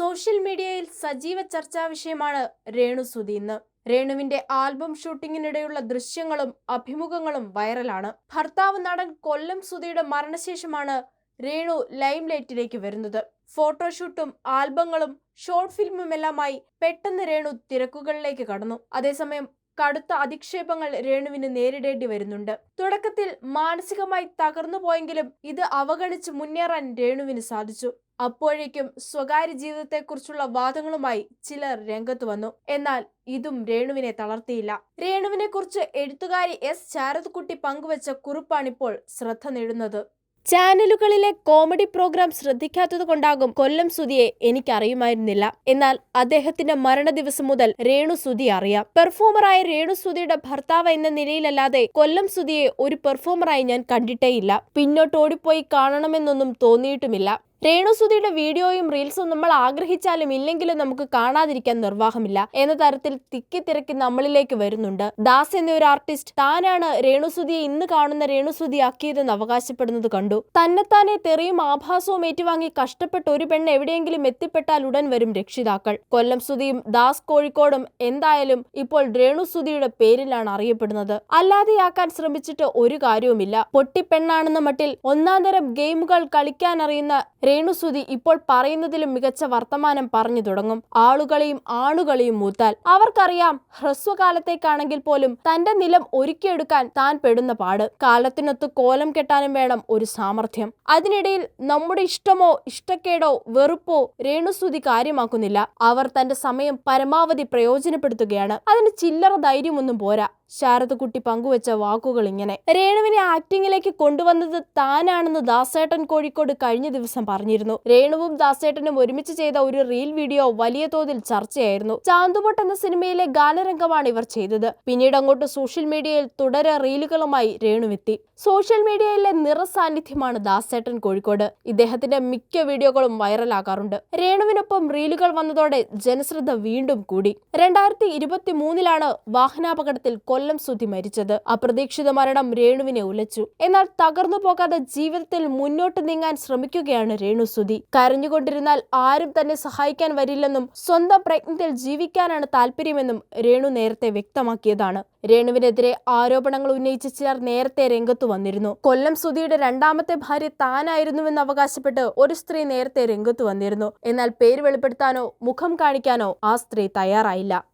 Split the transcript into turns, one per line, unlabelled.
Social മീഡിയയിൽ സജീവ ചർച്ചാ വിഷയമാണ് രേണു സുധി ഇന്ന്. രേണുവിന്റെ ആൽബം ഷൂട്ടിങ്ങിനിടെയുള്ള ദൃശ്യങ്ങളും അഭിമുഖങ്ങളും വൈറലാണ്. ഭർത്താവ് നടൻ കൊല്ലം സുധിയുടെ മരണശേഷമാണ് രേണു ലൈം ലൈറ്റിലേക്ക് വരുന്നത്. ഫോട്ടോഷൂട്ടും ആൽബങ്ങളും ഷോർട്ട് ഫിലിമുമെല്ലാമായി പെട്ടെന്ന് രേണു തിരക്കുകളിലേക്ക് കടന്നു. അതേസമയം കടുത്ത അധിക്ഷേപങ്ങൾ രേണുവിന് നേരിടേണ്ടി വരുന്നുണ്ട്. തുടക്കത്തിൽ മാനസികമായി തകർന്നു പോയെങ്കിലും ഇത് അവഗണിച്ച് മുന്നേറാൻ രേണുവിന് സാധിച്ചു. അപ്പോഴേക്കും സ്വകാര്യ ജീവിതത്തെക്കുറിച്ചുള്ള വാദങ്ങളുമായി ചിലർ രംഗത്ത് വന്നു. എന്നാൽ ഇതും രേണുവിനെ തളർത്തിയില്ല. രേണുവിനെ കുറിച്ച് എഴുത്തുകാരി എസ്. ശാരദക്കുട്ടി പങ്കുവച്ച കുറിപ്പാണിപ്പോൾ ശ്രദ്ധ നേടുന്നത്. ചാനലുകളിലെ കോമഡി പ്രോഗ്രാം ശ്രദ്ധിക്കാത്തത് കൊണ്ടാകും കൊല്ലം സുധിയെ എനിക്കറിയുമായിരുന്നില്ല. എന്നാൽ അദ്ദേഹത്തിന്റെ മരണ ദിവസം മുതൽ രേണു സുധി അറിയാം. പെർഫോമറായ രേണു സുധിയുടെ ഭർത്താവ് എന്ന നിലയിലല്ലാതെ കൊല്ലം സുധിയെ ഒരു പെർഫോമറായി ഞാൻ കണ്ടിട്ടേയില്ല. പിന്നോട്ട് ഓടിപ്പോയി കാണണമെന്നൊന്നും തോന്നിയിട്ടുമില്ല. രേണുസുതിയുടെ വീഡിയോയും റീൽസും നമ്മൾ ആഗ്രഹിച്ചാലും ഇല്ലെങ്കിലും നമുക്ക് കാണാതിരിക്കാൻ നിർവാഹമില്ല എന്ന തരത്തിൽ തിക്കി തിരക്കി നമ്മളിലേക്ക് വരുന്നുണ്ട്. ദാസ് എന്ന ഒരു ആർട്ടിസ്റ്റ് താനാണ് രേണുസുതിയെ ഇന്ന് കാണുന്ന രേണുസുതി ആക്കിയതെന്ന് അവകാശപ്പെടുന്നത് കണ്ടു. തന്നെത്താനെ തെറിയും ആഭാസവും ഏറ്റുവാങ്ങി കഷ്ടപ്പെട്ട് ഒരു പെണ്ണ് എവിടെയെങ്കിലും എത്തിപ്പെട്ടാൽ ഉടൻ വരും രക്ഷിതാക്കൾ. കൊല്ലം സുതിയും ദാസ് കോഴിക്കോടും എന്തായാലും ഇപ്പോൾ രേണുസുതിയുടെ പേരിലാണ് അറിയപ്പെടുന്നത്. അല്ലാതെയാക്കാൻ ശ്രമിച്ചിട്ട് ഒരു കാര്യവുമില്ല. പൊട്ടിപ്പെണ്ണാണെന്ന മട്ടിൽ ഒന്നാം തരം ഗെയിമുകൾ കളിക്കാൻ അറിയുന്ന രേണുസുതി ഇപ്പോൾ പറയുന്നതിലും മികച്ച വർത്തമാനം പറഞ്ഞു തുടങ്ങും. ആളുകളെയും ആണുകളെയും മൂത്താൽ. അവർക്കറിയാം ഹ്രസ്വകാലത്തേക്കാണെങ്കിൽ പോലും തന്റെ നിലം ഒരുക്കിയെടുക്കാൻ താൻ പെടുന്ന പാട്. കാലത്തിനൊത്ത് കോലം കെട്ടാനും വേണം ഒരു സാമർഥ്യം. അതിനിടയിൽ നമ്മുടെ ഇഷ്ടമോ ഇഷ്ടക്കേടോ വെറുപ്പോ രേണുസുതി കാര്യമാക്കുന്നില്ല. അവർ തന്റെ സമയം പരമാവധി പ്രയോജനപ്പെടുത്തുകയാണ്. അതിന് ചില്ലറ ധൈര്യമൊന്നും പോരാ. ശാരദക്കുട്ടി പങ്കുവച്ച വാക്കുകൾ ഇങ്ങനെ രേണുവിനെ ആക്ടിങ്ങിലേക്ക് കൊണ്ടുവന്നത് താനാണെന്ന് ദാസേട്ടൻ കോഴിക്കോട് കഴിഞ്ഞ ദിവസം പറഞ്ഞിരുന്നു. രേണുവും ദാസേട്ടനും ഒരുമിച്ച് ചെയ്ത ഒരു റീൽ വീഡിയോ വലിയ തോതിൽ ചർച്ചയായിരുന്നു. ചാന്തുപൊട്ട് എന്ന സിനിമയിലെ ഗാനരംഗമാണ് ഇവർ ചെയ്തത്. പിന്നീട് അങ്ങോട്ട് സോഷ്യൽ മീഡിയയിൽ തുടരെ റീലുകളുമായി രേണുവെത്തി. സോഷ്യൽ മീഡിയയിലെ നിറസാന്നിധ്യമാണ് ദാസേട്ടൻ കോഴിക്കോട്. ഇദ്ദേഹത്തിന്റെ മിക്ക വീഡിയോകളും വൈറലാകാറുണ്ട്. രേണുവിനൊപ്പം റീലുകൾ വന്നതോടെ ജനശ്രദ്ധ വീണ്ടും കൂടി. രണ്ടായിരത്തി ഇരുപത്തി മൂന്നിലാണ് വാഹനാപകടത്തിൽ കൊല്ലം സുധി മരിച്ചത്. അപ്രതീക്ഷിത മരണം രേണുവിനെ ഉലച്ചു. എന്നാൽ തകർന്നു പോകാതെ ജീവിതത്തിൽ മുന്നോട്ട് നീങ്ങാൻ ശ്രമിക്കുകയാണ് രേണു സുധി. കരഞ്ഞുകൊണ്ടിരുന്നാൽ ആരും തന്നെ സഹായിക്കാൻ വരില്ലെന്നും സ്വന്തം പ്രയത്നത്തിൽ ജീവിക്കാനാണ് താല്പര്യമെന്നും രേണു നേരത്തെ വ്യക്തമാക്കിയതാണ്. രേണുവിനെതിരെ ആരോപണങ്ങൾ ഉന്നയിച്ച് ചിലർ നേരത്തെ രംഗത്തു വന്നിരുന്നു. കൊല്ലം സുധിയുടെ രണ്ടാമത്തെ ഭാര്യ താനായിരുന്നുവെന്ന് അവകാശപ്പെട്ട് ഒരു സ്ത്രീ നേരത്തെ രംഗത്തു വന്നിരുന്നു. എന്നാൽ പേര് വെളിപ്പെടുത്താനോ മുഖം കാണിക്കാനോ ആ സ്ത്രീ തയ്യാറായില്ല.